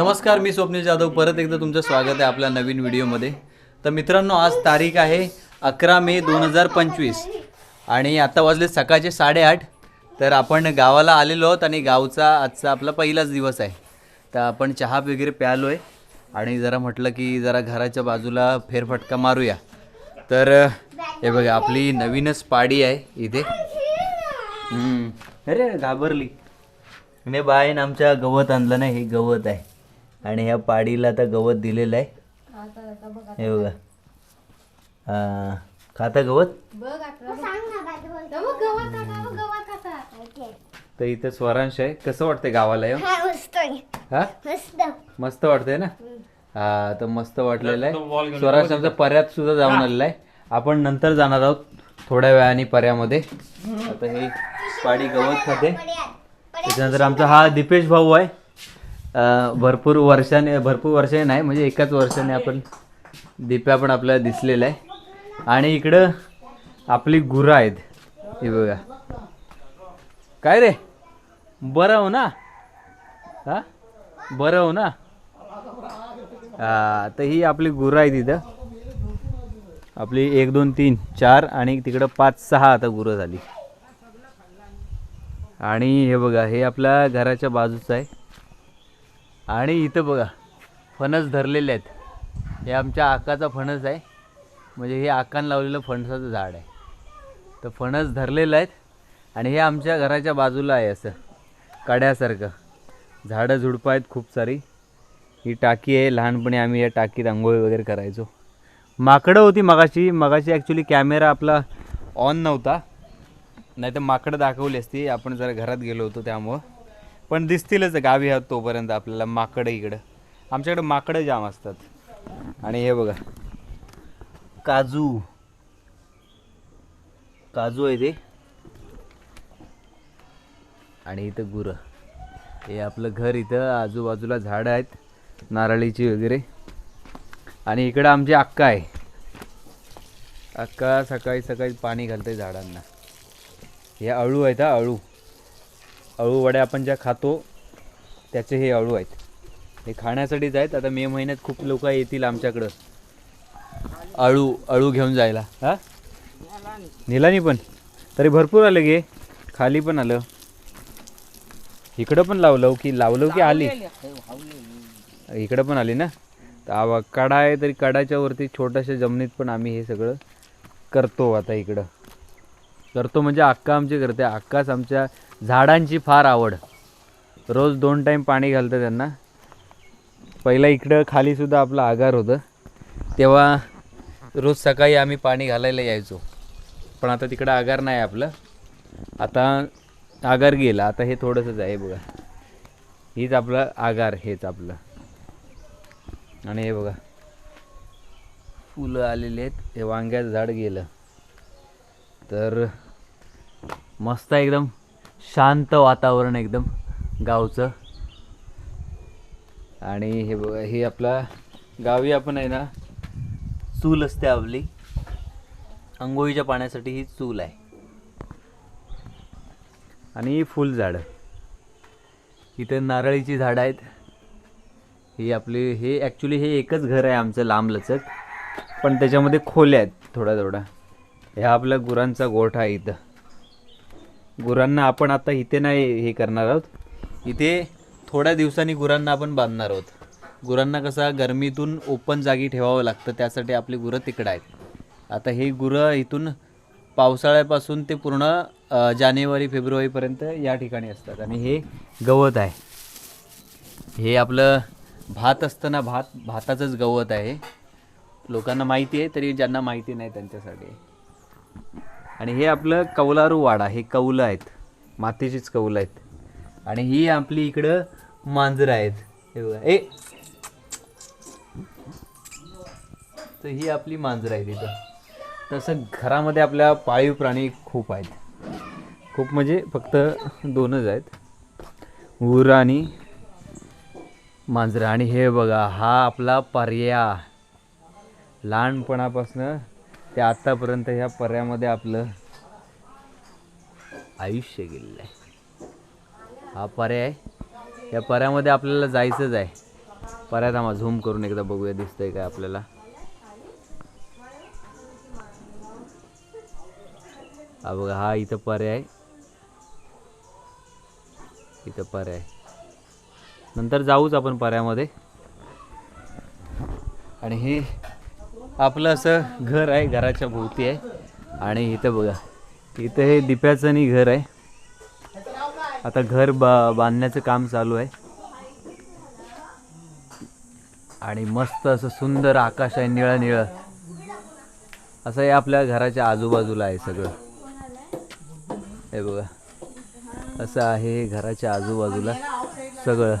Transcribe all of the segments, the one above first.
नमस्कार मी स्वप्नील जाधव. परत एकदा तुमचं स्वागत आहे आपल्या नवीन व्हिडिओमध्ये. तर मित्रांनो आज तारीख आहे अकरा मे दोन हजार पंचवीस आणि आता वाजले सकाळचे साडेआठ. तर आपण गावाला आलेलो आहोत आणि गावचा आजचा आपला पहिलाच दिवस आहे. तर आपण चहा वगैरे प्यालो आहे आणि जरा म्हटलं की जरा घराच्या बाजूला फेरफटका मारूया. तर हे बघा आपली नवीनच पाडी आहे इथे. अरे घाबरली. मी बाईन आमच्या गवत आणलं नाही हे गवत आहे. आणि ह्या पाडीला आता गवत दिलेलं आहे. हे बघा. हा खाता गवत? तर इथं स्वरांश आहे. कसं वाटतंय गावाला येऊन? हा मस्त वाटतंय ना? हा तर मस्त वाटलेलं आहे. स्वरांश आमचा पर्यात सुद्धा जाऊन आलेला आहे. आपण नंतर जाणार आहोत थोड्या वेळाने पर्यामध्ये. आता हे पाडी गवत खाते. त्याच्यानंतर आमचा हा दीपेश भाऊ आहे. भरपूर वर्षाने भरपूर वर्षाने नाही म्हणजे एकाच वर्षाने आपण दिप्या पण आपल्याला दिसलेला आहे. आणि इकडं आपली गुरं आहेत. हे बघा. काय रे? बरं हो ना? हा? बरं हो ना? हा तर ही आपली गुरं आहेत तिथं आपली एक दोन तीन चार आणि तिकडं पाच सहा आता गुरं झाली. आणि हे बघा हे आपल्या घराच्या बाजूचं आहे. आणि इथं बघा फणस धरलेले आहेत. हे आमच्या आकाचा फणस आहे. म्हणजे हे आकान लावलेलं फणसाचं झाड आहे. तर फणस धरलेलं आहेत आणि हे आमच्या घराच्या बाजूला आहे असं कड्यासारखं. झाडं झुडपं आहेत खूप सारी. ही टाकी आहे लहानपणी आम्ही या टाकीत आंघोळी वगैरे करायचो. माकडं होती मगाशी. मगाशी ॲक्च्युली कॅमेरा आपला ऑन नव्हता. नाही तर माकडं दाखवली असती. आपण जरा घरात गेलो होतो त्यामुळं. पण दिसतीलच गावी आहोत तोपर्यंत आपल्याला माकडं इकडं. आमच्याकडे माकडं जाम असतात. आणि हे बघा. काजू. काजू आहे ते. आणि इथं गुरं. हे आपलं घर इथं. आजूबाजूला झाडं आहेत. नारळीची वगैरे. आणि इकडं आमची अक्का आहे. अक्का सकाळी सकाळी पाणी घालते झाडांना. हे अळू आहेत हा अळू. अळू वड्या आपण ज्या खातो त्याचे हे अळू आहेत. हे खाण्यासाठीच आहेत. आता मे महिन्यात खूप लोक येतील आमच्याकडं. अळू अळू घेऊन जायला. हा? निलानी पण. तरी भरपूर आलं गे. खाली पण आलं. इकडं पण लावलं की लावलं की आली. इकडं पण आली ना? तर आवा कडा आहे तरी कडाच्या वरती छोट्याशा जमिनीत पण आम्ही हे सगळं करतो आता इकडं. करतो म्हणजे अक्का आमची करते. अक्काच आमच्या झाडांची फार आवड. रोज दोन टाईम पाणी घालतं त्यांना. पहिला इकडं खालीसुद्धा आपलं आगार होतं. तेव्हा रोज सकाळी आम्ही पाणी घालायला यायचो. पण आता तिकडं आगार नाही आपलं. आता आगार गेला. आता हे थोडंसंच आहे बघा. हीच आपलं आगार हेच आपलं. आणि हे बघा. फुलं आलेली आहेत. हे वांग्याचं झाड गेलं. तर मस्त एकदम शांत वातावरण एकदम गावचं. आणि हे बघा हे आपला गावी आपण आहे ना चूल असते आपली. आंघोळीच्या पाण्यासाठी ही चूल आहे. आणि ही फुलझाडं इथे नारळीची झाडं आहेत. ही आपली हे ॲक्च्युली हे एकच घर आहे आमचं लांबलचक पण त्याच्यामध्ये खोल्या आहेत थोडा थोडा ह्या आपल्या गुरांचा गोठा आहे इथं. गुरांना आपण आता इथे नाही हे करणार आहोत. इथे थोड्या दिवसांनी गुरांना आपण बांधणार आहोत. गुरांना कसा गरमीतून ओपन जागी ठेवावं लागतं त्यासाठी आपली गुरं तिकडं आहेत. आता हे गुरं इथून पावसाळ्यापासून ते पूर्ण जानेवारी फेब्रुवारीपर्यंत या ठिकाणी असतात. आणि हे गवत आहे. हे आपलं भात असतं ना भात भाताचंच गवत आहे. लोकांना माहिती आहे तरी ज्यांना माहिती नाही त्यांच्यासाठी. आणि हे आपलं कौलारू वाडा हे कौलं आहेत. मातीचीच कौलं आहेत. आणि ही आपली इकडं मांजरं आहेत. हे बघा. ए! तर ही आपली मांजरं आहे तिथं तसं घरामध्ये आपल्या पाळीव प्राणी खूप आहेत. खूप म्हणजे फक्त दोनच आहेत. उर आणि मांजरं. आणि हे बघा हा आपला पर्या लहानपणापासनं ते आत्तापर्यंत ह्या पर्यामध्ये आपलं आयुष्य गेलेलं आहे. हा पर्याय या पर्यामध्ये आपल्याला जायचंच आहे. पर्याय थांबा झूम करून एकदा बघूया दिसतंय काय आपल्याला. हा बघा हा इथं पर्याय इथं पर्याय नंतर जाऊच आपण पर्यामध्ये. आणि हे आपलं असं घर आहे घराच्या भोवती आहे. आणि इथं बघा इथं हे दिप्याचं नी घर आहे. आता घर बा बांधण्याचं काम चालू आहे. आणि मस्त असं सुंदर आकाश आहे निळं निळं. असं हे आपल्या घराच्या आजूबाजूला आहे सगळं. हे बघा असं आहे हे घराच्या आजूबाजूला सगळं.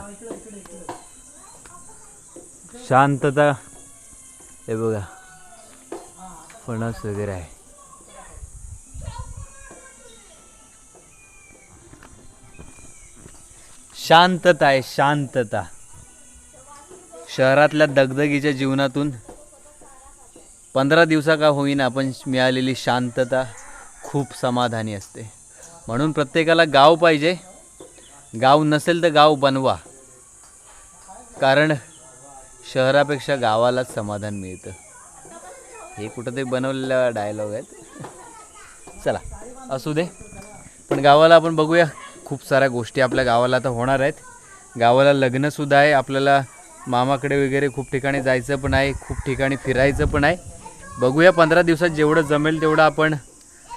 शांतता हे बघा. फणस वगैरे आहे. शांतता आहे शांतता. शहरातल्या दगदगीच्या जीवनातून पंधरा दिवसा का होईना पण मिळालेली शांतता खूप समाधानी असते. म्हणून प्रत्येकाला गाव पाहिजे. गाव नसेल तर गाव बनवा. कारण शहरापेक्षा गावालाच समाधान मिळतं. हे कुठंतरी बनवलेला डायलॉग आहेत. चला असू दे. पण गावाला आपण बघूया. खूप साऱ्या गोष्टी आपल्या गावाला आता होणार आहेत. गावाला लग्नसुद्धा आहे. आपल्याला मामाकडे वगैरे खूप ठिकाणी जायचं पण आहे. खूप ठिकाणी फिरायचं पण आहे. बघूया पंधरा दिवसात जेवढं जमेल तेवढं आपण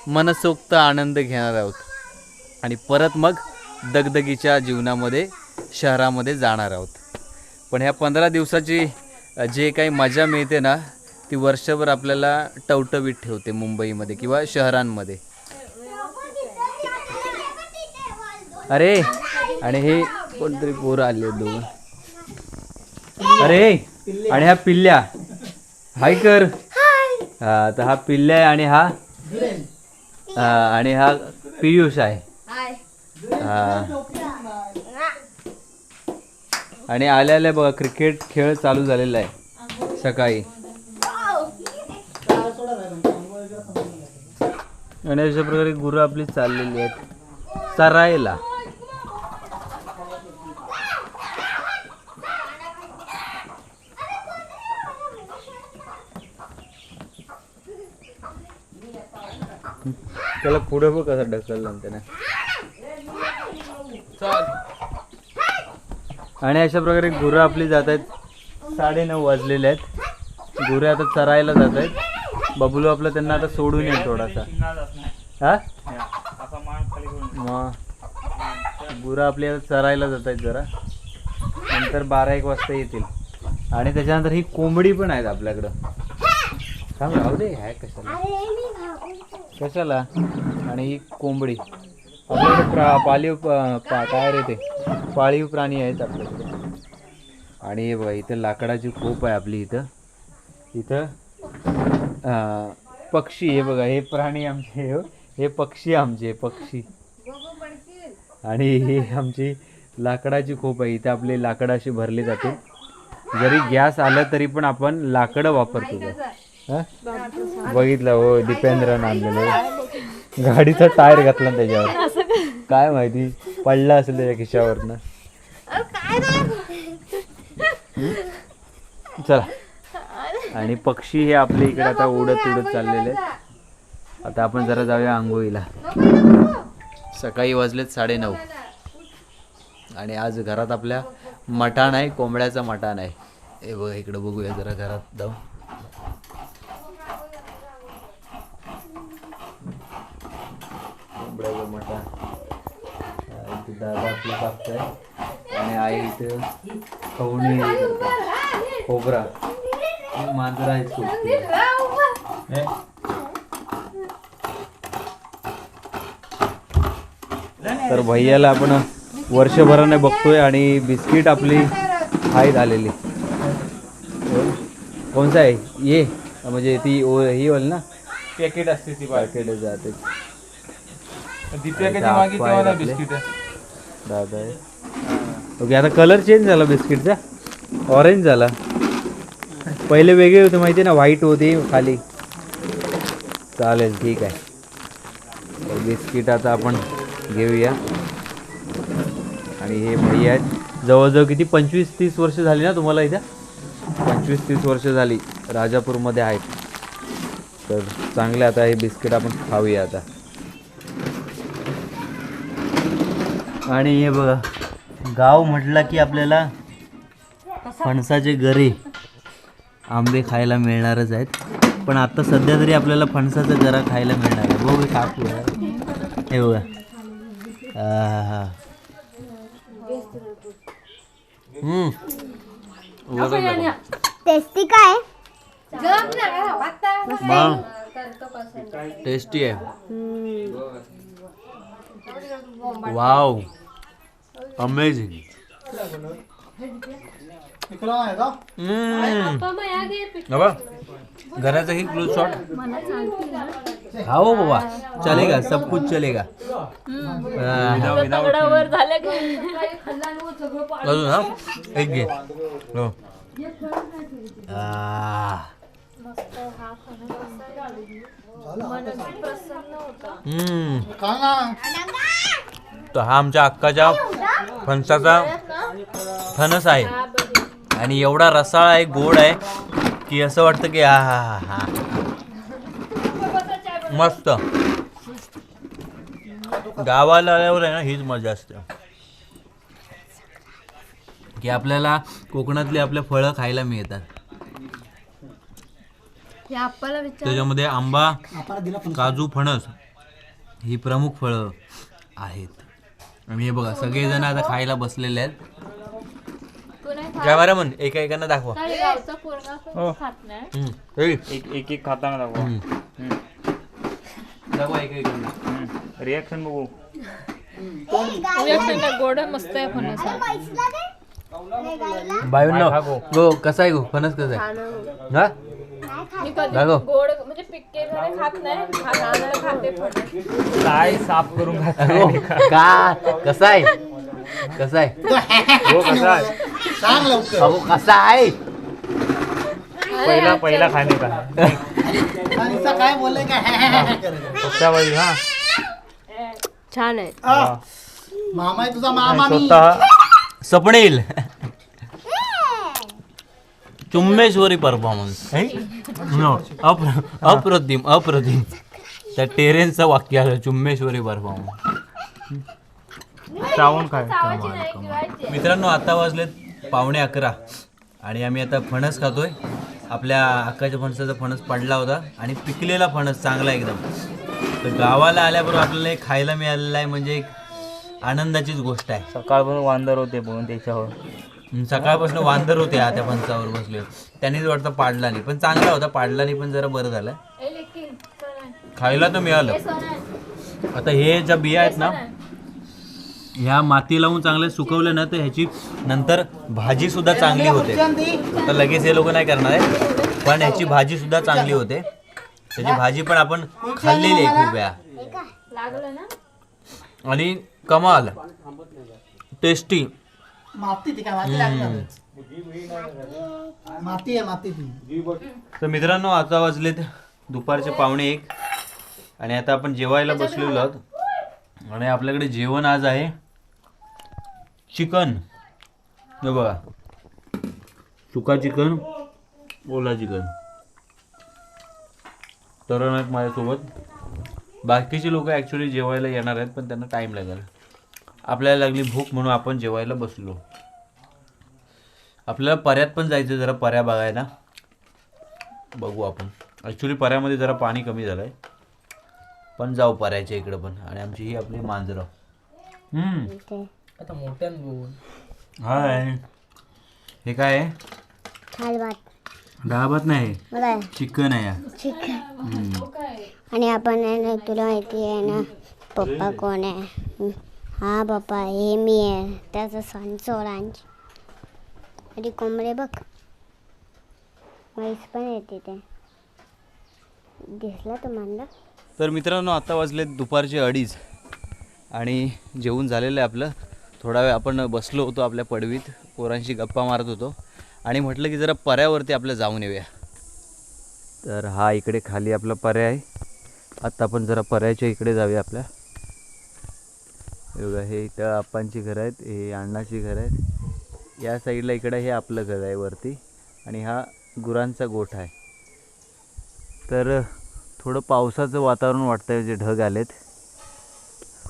मनसोक्त आनंद घेणार आहोत. आणि परत मग दगदगीच्या जीवनामध्ये शहरामध्ये जाणार आहोत. पण ह्या पंधरा दिवसाची जे काही मजा मिळते ना ती वर्षभर आपल्याला टवटवीत ठेवते मुंबईमध्ये किंवा शहरांमध्ये. अरे आणि हे कोणतरी पोरं आले दोन अरे आणि हा पिल्ल्या. हाय कर. हा तर हा पिल्ल्या आहे आणि हा हा, आणि हा पियुष आहे. हा. आणि आल्या आल्या बघा क्रिकेट खेळ चालू झालेला आहे. सकाळी. आणि अशा प्रकारे गुरु आपली चाललेली आहेत. चरायला त्याला पुढे बघ कसं ढकललं त्याने. आणि अशा प्रकारे गुरं आपली जात आहेत. साडेनऊ वाजलेले आहेत. गुरे आता चरायला जात आहेत. बबलू आपलं त्यांना आता सोडून येईल थोडासा. हा? मग गुरं आपल्याला चरायला जात आहेत जरा. नंतर बारा एक वाजता येतील. आणि त्याच्यानंतर ही कोंबडी पण आहेत आपल्याकडं. सांग राहू दे हाय कशाला? कशाला? आणि ही कोंबडी. आपल्याकडे प्रा पाळीव पा- काय रे ते? पाळीव प्राणी आहेत आपल्याकडे. आणि हे बघा इथं लाकडाची खोप आहे आपली इथं. इथं पक्षी हे बघा हे प्राणी आमचे हो. हे पक्षी आमचे पक्षी. आणि ही आमची लाकडाची खोप आहे. इथं आपले लाकडं अशी भरली जाते. जरी गॅस आलं तरी पण आपण लाकडं वापरतो. हा? बघितलं हो दीपेंद्रनं आणलेलं. गाडीचा टायर घातला त्याच्यावर. काय माहिती पडला असेल त्याच्या खिशावरनं. चला. आणि पक्षी हे आपल्या इकडे आता उडत उडत चाललेले आहेत. आता आपण जरा जाऊया आंघोळीला. सकाळी वाजलेत साडेनऊ. आणि आज घरात आपल्या मटाण आहे कोंबड्याचा मटाण आहे. हे बघ इकडं बघूया जरा घरात जाऊन कोंबड्याचं मटाण इथे दादा आपलं कापताय आणि आई इथं खवणी. खोबरा. मांजरा आहे सोडते? तर भैयाला आपण वर्षभराने बघतोय आणि बिस्किट आपली आहेत आलेली कोणचा आहे? ये. म्हणजे ती ओ ही होल ना? पॅकेट असते ती पॅकेट जाते. दादा आहे. ओके आता कलर चेंज झाला बिस्किटचा. ऑरेंज झाला. पहिले वेगळे होते माहिती आहे ना? व्हाईट होते खाली. चालेल ठीक आहे. बिस्किट आता आपण घेऊया. आणि हे भैया आहेत. जवळजवळ किती? पंचवीस तीस वर्ष झाली ना तुम्हाला इथं? पंचवीस तीस वर्ष झाली. राजापूरमध्ये आहेत. तर चांगले आता हे बिस्किट आपण खाऊया आता. आणि हे बघा गाव म्हटलं की आपल्याला फणसाचे गरे. आंबे खायला मिळणारच आहेत. पण आता सध्या तरी आपल्याला फणसाचा गरा खायला मिळणार आहे. बघू कापू हे बघा. टेस्टी काय? टेस्टी आहे. वाव अमेझिंग घराचा ही क्लोज शॉट खाओ बाबा चलेगा सब कुछ चलेगा. हा. अजून हा? एक घे. हो. हा आमच्या अक्काच्या फणसाचा फणस आहे. आणि एवढा रसाळ आहे गोड आहे की असं वाटतं की हा हा हा हा. मस्त. गावाला आल्यावर आहे ना हीच मजा असते. की आपल्याला कोकणातली आपल्या फळं खायला मिळतात. त्याच्यामध्ये आंबा काजू फणस ही प्रमुख फळं आहेत. आणि हे बघा सगळेजण आता खायला बसलेले आहेत. काय बरं म्हण एका एकांना दाखवा हम्म. हे, एक एक एक खाताना दाखवा. दाखवा एका एकांना रिॲक्शन बघू. गोड मस्त आहे फणस. बायूंनो गो कसा आहे गो? फणस कसा आहे? हा मी कधी दाखव. गोड म्हणजे पिक्के वगैरे खात नाही. खात खाते फणस. काय साफ करून खाताय? अहो, का? कसा आहे? कसा आहे? हो कसा आहे? अहो कसा आहे? पहिला पहिला खाणे का? पक्षाबाई हा छान आहे. हा. मामा आहे तुझा आणि मामा मी. स्वतः सपणेल चुम्मेश्वरी परफॉर्मन्स अप्र अप्रतिम अप्रतिम. त्या टेरेन्सचं वाक्य आलं चुम्मेश्वरी परफॉर्मन्स चावून काय? मित्रांनो आता वाजलेत पावणे अकरा. आणि आम्ही आता फणस खातोय. आपल्या अक्काच्या फणसाचा फणस पडला होता आणि पिकलेला फणस चांगला एकदम. तर गावाला आल्याबरोबर आपल्याला हे खायला मिळालेलं आहे म्हणजे एक आनंदाचीच गोष्ट आहे. सकाळपासून वांदर होते बघून त्याच्यावर. सकाळपासून वांदर होते हा त्या फणसावर बसले. त्यांनीच वाटतं पाडला नाही पण चांगला होता पाडला नाही पण जरा बरं झालं. खायला तर मिळालं. आता हे ज्या बिया आहेत ना ह्या माती लावून चांगल्या सुकवल्या ना तर ह्याची नंतर भाजी सुद्धा चांगली होते. आता लगेच हे लोक नाही करणार आहे पण ह्याची भाजी सुद्धा चांगली होते. त्याची भाजी पण आपण खाल्लेली आहे खूप वेळा. ना आणि कमाल टेस्टी. तर मित्रांनो आता वाजलेत दुपारचे पावणे एक. आणि आता आपण जेवायला बसलेलो आहोत. आणि आपल्याकडे जेवण आज आहे. चिकन. हे बघा. सुका चिकन ओला चिकन. तरण आहेत माझ्यासोबत. बाकीचे लोक ॲक्च्युली जेवायला येणार आहेत पण त्यांना टाईम लागेल. आपल्याला लागली भूक म्हणून आपण जेवायला बसलो. आपल्याला पर्यात पण जायचं जरा पर्या बघायला. बघू आपण. ॲक्च्युली पर्यामध्ये जरा पाणी कमी झालं आहे पण जाऊ पर्याच्या इकडं पण. आणि आमची ही आपली मांजरं. आता मोठ्यान बघून हाय. हे काय? आहे भात डाळ भात नाही? बघा चिकन आहे हा. चिकन. हम्म. आणि आपण आहे ना तुला माहिती आहे ना पप्पा कोण आहे? हं. पप्पा हे मी आहे. त्याचं सन सोरांच अरे कोंबडे बघ. म्हैस पण येते ते. दिसला तुम्हाला? तर मित्रांनो आता वाजले दुपारचे अडीच. आणि जेवण झालेलं आहे आपलं. थोडा वेळ आपण बसलो होतो आपल्या पडवीत पोरांशी गप्पा मारत होतो. आणि म्हटलं की जरा पर्यावरती आपलं जाऊन येऊया. तर हा इकडे खाली आपला पर्याय आहे. आपण जरा पर्यायच्या इकडे जाऊया आपल्या. बघा हे इथं आप्पांची घरं आहेत हे अण्णाची घरं आहेत. या साईडला इकडं हे आपलं घर आहे वरती. आणि हा गुरांचा गोठा आहे. तर थोडं पावसाचं वातावरण वाटतं जे ढग आलेत.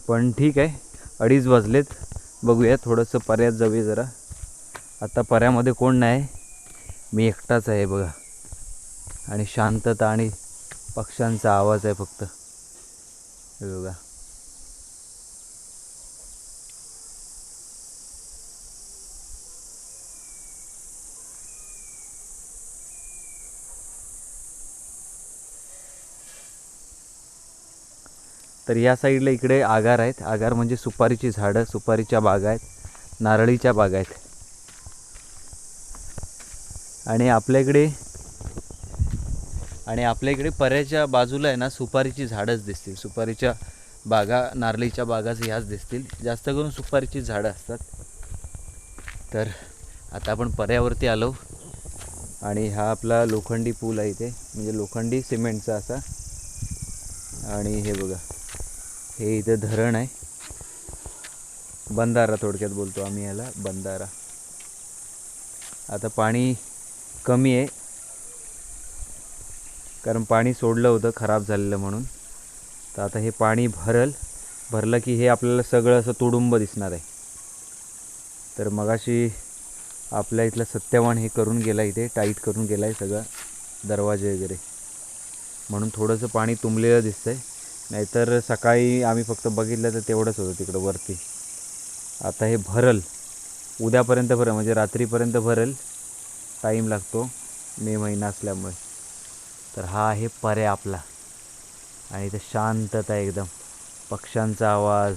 पण ठीक आहे अडीच वाजलेत. बघूया थोडंसं पर्यात जाऊया जरा. आता पर्यामध्ये कोण नाही. मी एकटाच आहे बघा. आणि शांतता आणि पक्ष्यांचा आवाज आहे फक्त. हे बघा. तर या साईडला इकडे आगार आहेत. आगार म्हणजे सुपारीची झाडं सुपारीच्या बागा आहेत नारळीच्या बागा आहेत. आणि आपल्या इकडे आणि आपल्या इकडे पर्याच्या बाजूला आहे ना सुपारीची झाडंच दिसतील. सुपारीच्या बागा नारळीच्या बागाच ह्याच दिसतील. जास्त करून सुपारीची झाडं असतात. तर आता आपण पर्यावरती आलो. आणि हा आपला लोखंडी पूल आहे इथे. म्हणजे लोखंडी सिमेंटचा असा. आणि हे बघा. हे इथं धरण आहे. बंधारा थोडक्यात बोलतो आम्ही याला बंधारा. आता पाणी कमी आहे. कारण पाणी सोडलं होतं खराब झालेलं म्हणून. तर आता हे पाणी भरल भरलं की हे आपल्याला सगळं असं तुडुंब दिसणार आहे. तर मगाशी आपल्या इथलं सत्यवान हे करून गेला इथे टाईट करून गेला आहे सगळं दरवाजे वगैरे. म्हणून थोडंसं पाणी तुंबलेलं दिसतं आहे नाहीतर सकाळी आम्ही फक्त बघितलं तर तेवढंच होतं तिकडं वरती. आता हे भरल. उद्यापर्यंत भरल म्हणजे रात्रीपर्यंत भरल. टाईम लागतो मे महिना असल्यामुळे. तर हा आहे पर्या आपला. आणि इथं शांतता एकदम. पक्ष्यांचा आवाज.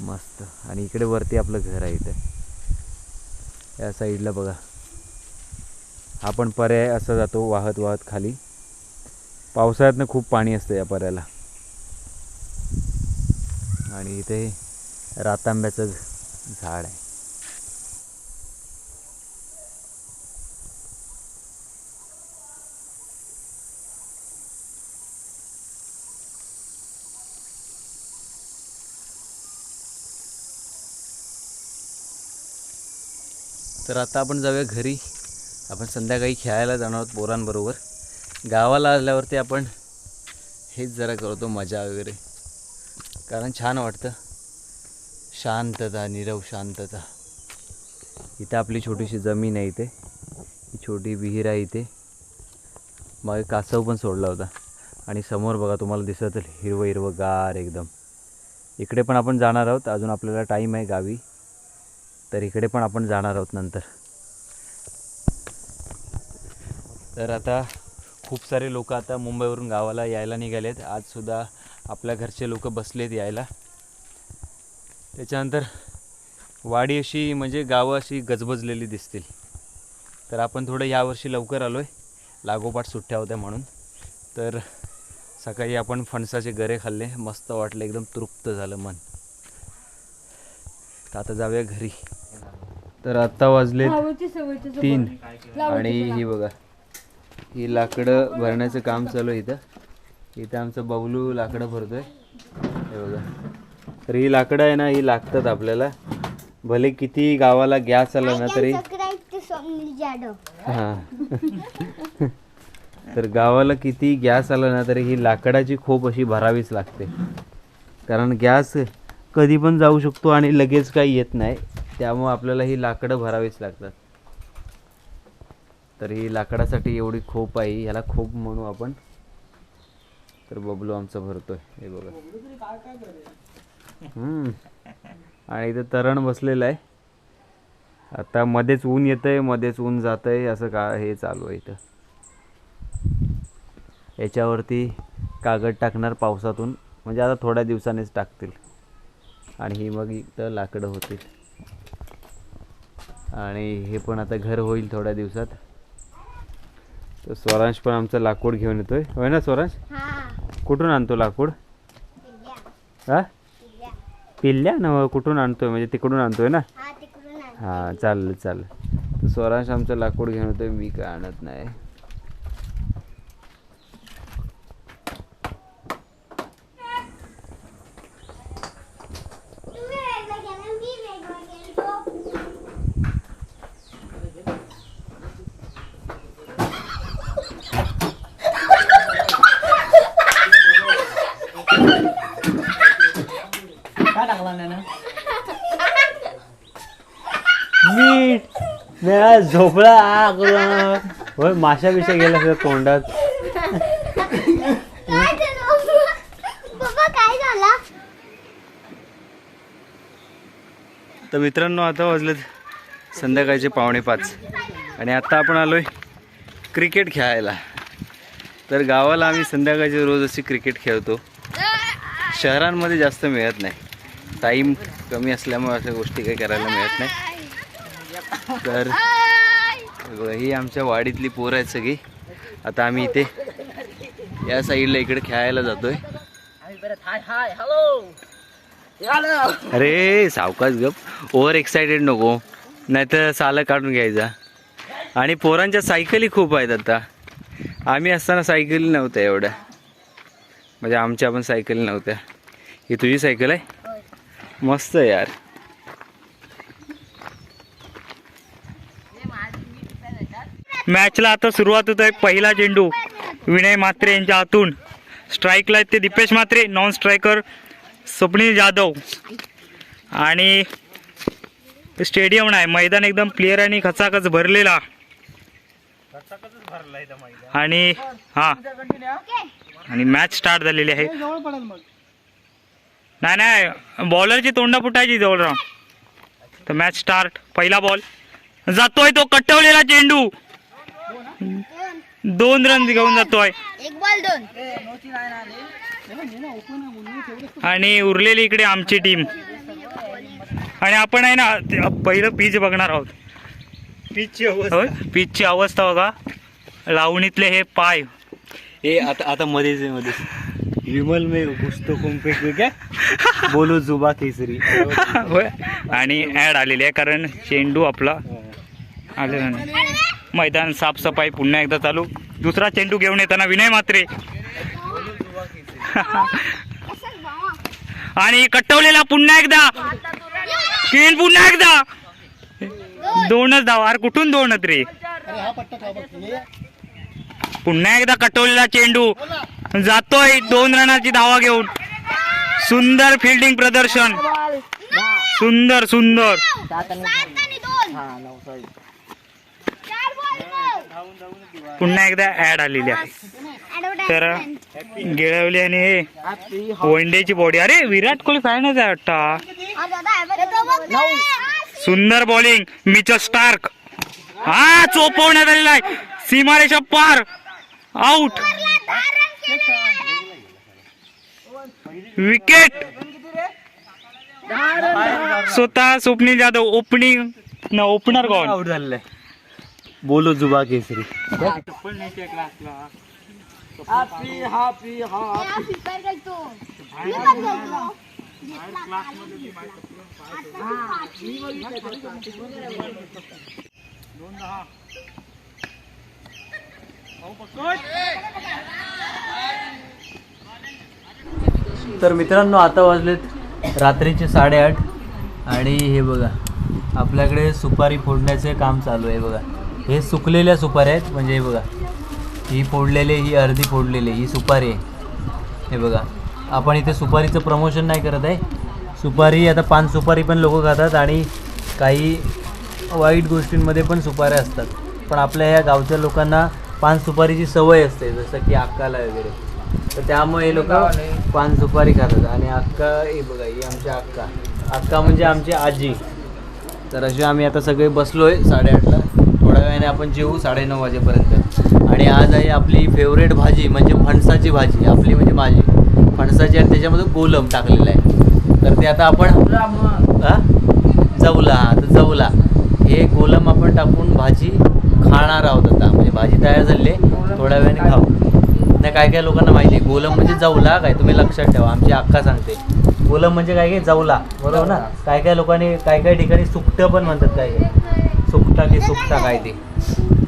मस्त. आणि इकडे वरती आपलं घर आहे इथं. या साईडला बघा. हा पण पर्याय असा जातो वाहत वाहत खाली. पावसाळ्यातनं खूप पाणी असतं या पऱ्याला आणि इथे रातांब्याचं झाड आहे. तर आता आपण जाऊया घरी. आपण संध्याकाळी खेळायला जाणार आहोत पोरांबरोबर. गावाला आल्यावरती आपण हेच जरा करतो मजा वगैरे. कारण छान वाटतं. शांतता निरव शांतता. इथं आपली छोटीशी जमीन आहे इथे. ही छोटी विहीर आहे इथे. मग कासव पण सोडला होता. आणि समोर बघा तुम्हाला दिसत हिरवं हिरवं गार एकदम. इकडे पण आपण जाणार आहोत. अजून आपल्याला टाईम आहे गावी. तर इकडे पण आपण जाणार आहोत नंतर. तर आता खूप सारे लोक आता मुंबईवरून गावाला यायला निघालेत. आजसुद्धा आपल्या घरचे लोक बसलेत यायला. त्याच्यानंतर वाडी अशी म्हणजे गावं अशी गजबजलेली दिसतील. तर आपण थोडं यावर्षी लवकर आलो आहे लागोपाठ सुट्ट्या होत्या म्हणून. तर सकाळी आपण फणसाचे गरे खाल्ले. मस्त वाटले एकदम तृप्त झालं मन. तर आता जाऊया घरी. तर आत्ता वाजले तीन. आणि ही बघा. ही लाकडं भरण्याचं काम चालू आहे इथं. इथं आमचं बबलू लाकडं भरतोय. हे बघा. तर ही लाकडं आहे ना ही लागतात आपल्याला. भले किती गावाला गॅस आला ना तरी. हां. तर गावाला किती गॅस आला ना तरी ही लाकडाची खोप अशी भरावीच लागते. कारण गॅस कधी पण जाऊ शकतो आणि लगेच काही येत नाही. त्यामुळं आपल्याला ही लाकडं भरावीच लागतात. तर ही लाकडासाठी एवढी खोप आहे ह्याला खोप म्हणू आपण. तर बबलू आमचा भरतोय हे बघा. हम्म. आणि इथं तरण बसलेलं आहे. आता मध्येच ऊन येतंय मध्येच ऊन जातंय असं का हे चालू आहे इथं. याच्यावरती कागद टाकणार पावसातून म्हणजे आता थोड्या दिवसानेच टाकतील. आणि ही मग इथं लाकडं होतील. आणि हे पण आता घर होईल थोड्या दिवसात. तर स्वरांश पण आमचं लाकूड घेऊन येतोय. होय ना स्वरांश? हा. कुठून आणतो लाकूड? हा? पिल्ल्या. ना कुठून आणतोय? म्हणजे तिकडून आणतोय ना? हा. हां चालेल चालेल. तर स्वरांश आमचं लाकूड घेऊन येतोय मी काय आणत नाही तू वेगळं गेला, मी वेगळं गेलो. मला नाही ना मीठ नाही झोपला आ, करून. होय माशा बिशा गेल्या सगळं तोंडात. काय झाला तर मित्रांनो आता वाजलेत संध्याकाळचे पावणे पाच. आणि आता आपण आलोय क्रिकेट खेळायला. तर गावाला आम्ही संध्याकाळची रोज अशी क्रिकेट खेळतो. शहरांमध्ये जास्त मिळत नाही. टाईम कमी असल्यामुळे अशा गोष्टी काही करायला मिळत नाही. तर बघा, ही आमच्या वाडीतली पोरं आहेत सगळी. आता आम्ही इथे या साईडला इकडे खेळायला जातोय. अरे सावकाश गप. ओव्हर एक्सायटेड नको. नाहीतर साला काढून घ्यायचा. आणि पोरांच्या सायकली खूप आहेत आता. आम्ही असताना सायकली नव्हत्या एवढ्या. म्हणजे आमच्या पण सायकली नव्हत्या. ही तुझी सायकल आहे? मस्त आहे यार. मॅचला आता सुरुवात होत आहे पहिला चेंडू विनय म्हात्रे यांच्या हातून. स्ट्राईकला आहेत ते दीपेश म्हात्रे नॉन स्ट्रायकर स्वप्नील जाधव. आणि स्टेडियम नाही मैदान एकदम क्लिअर आणि खचाखच भरलेला. आणि हा. आणि मॅच स्टार्ट झालेली आहे. नाही नाही बॉलरची तोंडा फुटायची जवळ राहून तर मॅच स्टार्ट पहिला बॉल जातोय तो कटवलेला चेंडू दोन रन घेऊन जातोय एक बॉल दोन. आणि उरलेली इकडे आमची टीम आणि आपण आहे ना ते पहिलं पीच बघणार आहोत. पिचची अवस्था पिचची अवस्था बघा. लावणीतले हे पाय. ए आता आता मध्येच आहे, मध्येच. विमल मे पुस्तकों पे क्या बोलो जुबा केसरी. होय? आणि ॲड आलेली आहे कारण चेंडू आपला आलेला नाही. मैदान साफसफाई पुन्हा एकदा चालू. दुसरा चेंडू घेऊन येताना विनय मात्रे आणि कटवलेला पुन्हा एकदा. तीन पुन्हा एकदा. दोनच धाव. अरे कुठून दोनच रे? अरे पट्टा का बघ पुन्हा एकदा कटवलेला चेंडू. जातोय दोन रनाची धावा घेऊन. सुंदर फिल्डिंग प्रदर्शन. सुंदर सुंदर. पुन्हा एकदा ऍड आलेली आहे. तर गिळवली आणि हे वनडेची बॉडी अरे विराट कोहली फॅनच आहे वाटतं. सुंदर बॉलिंग मिचल स्टार्क. हा चोपवण्यात आलेला आहे. सीमारेषा पार. आउट विकेट स्वतः स्वप्नील जाधव ओपनिंग ना ओपनर कोण आउट झालेला आहे. बोलो जुबा केसरी. तर मित्रांनो आता वाजलेत रात्रीचे साडेआठ आणि हे बघा आपल्याकडे सुपारी फोडण्याचे काम चालू आहे बघा. हे सुकलेल्या सुपाऱ्या आहेत. म्हणजे हे बघा ही फोडलेले ही अर्धी फोडलेली ही सुपारी आहे. हे बघा आपण इथे सुपारीचं प्रमोशन नाही करत आहे. सुपारी आता पान सुपारी पण लोक खातात आणि काही वाईट गोष्टींमध्ये पण सुपाऱ्या असतात. पण आपल्या ह्या गावच्या लोकांना पान सुपारीची सवय असते जसं की अक्काला वगैरे. तर त्यामुळे हे लोक पान सुपारी खातात. आणि अक्का हे बघा ही आमची अक्का. अक्का म्हणजे आमची आजी. तर असे आम्ही आता सगळे बसलो आहे साडेआठला. वेळाने आपण जेवू साडेनऊ वाजेपर्यंत. आणि आज आहे आपली फेवरेट भाजी म्हणजे फणसाची भाजी आपली म्हणजे माझी. फणसाची आणि त्याच्यामध्ये गोलम टाकलेलं आहे. तर ते आता आपण? जवला तर जवला. हे गोलम आपण टाकून भाजी खाणार आहोत आता. म्हणजे भाजी तयार झाली आहे. थोड्या वेळाने खाऊ. नाही काय काय लोकांना माहिती आहे गोलम म्हणजे जवला काय? तुम्ही लक्षात ठेवा. आमची अक्का सांगते. गोलम म्हणजे काय काय? जवला. बरोबर ना? काय काय लोकांनी काय काय ठिकाणी सुकटं पण म्हणतात काय काय? सुकटा की सुकटा काय ते?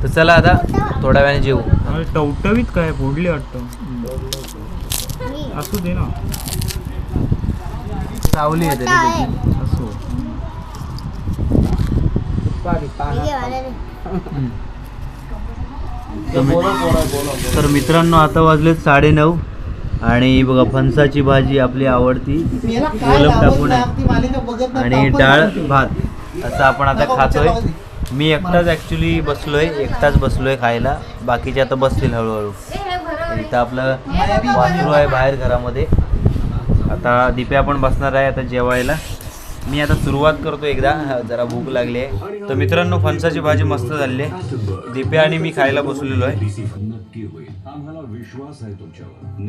तर चला आता थोड्या वेळाने जेवू टवटवीत काय? फोडली वाटतं. असू दे ना. सावली आहे. असो. तर मित्रांनो आता वाजलेत साडेनऊ आणि बघा फणसाची भाजी आपली आवडती. गोलम टाकून आणि डाळ. भात. असं आपण आता खातोय. मी एकटाच ॲक्च्युली बसलोय एकटाच बसलोय खायला. बाकीचे आता बसतील हळूहळू. इथं आपलं वासरू आहे बाहेर घरामध्ये. आता दिप्या पण बसणार आहे आता जेवायला. मी आता सुरुवात करतो एकदा. जरा भूक लागली आहे. तर मित्रांनो फणसाची भाजी मस्त झाली आहे. दिप्या आणि मी खायला बसलेलो आहे. विश्वास आहे तुमच्यावर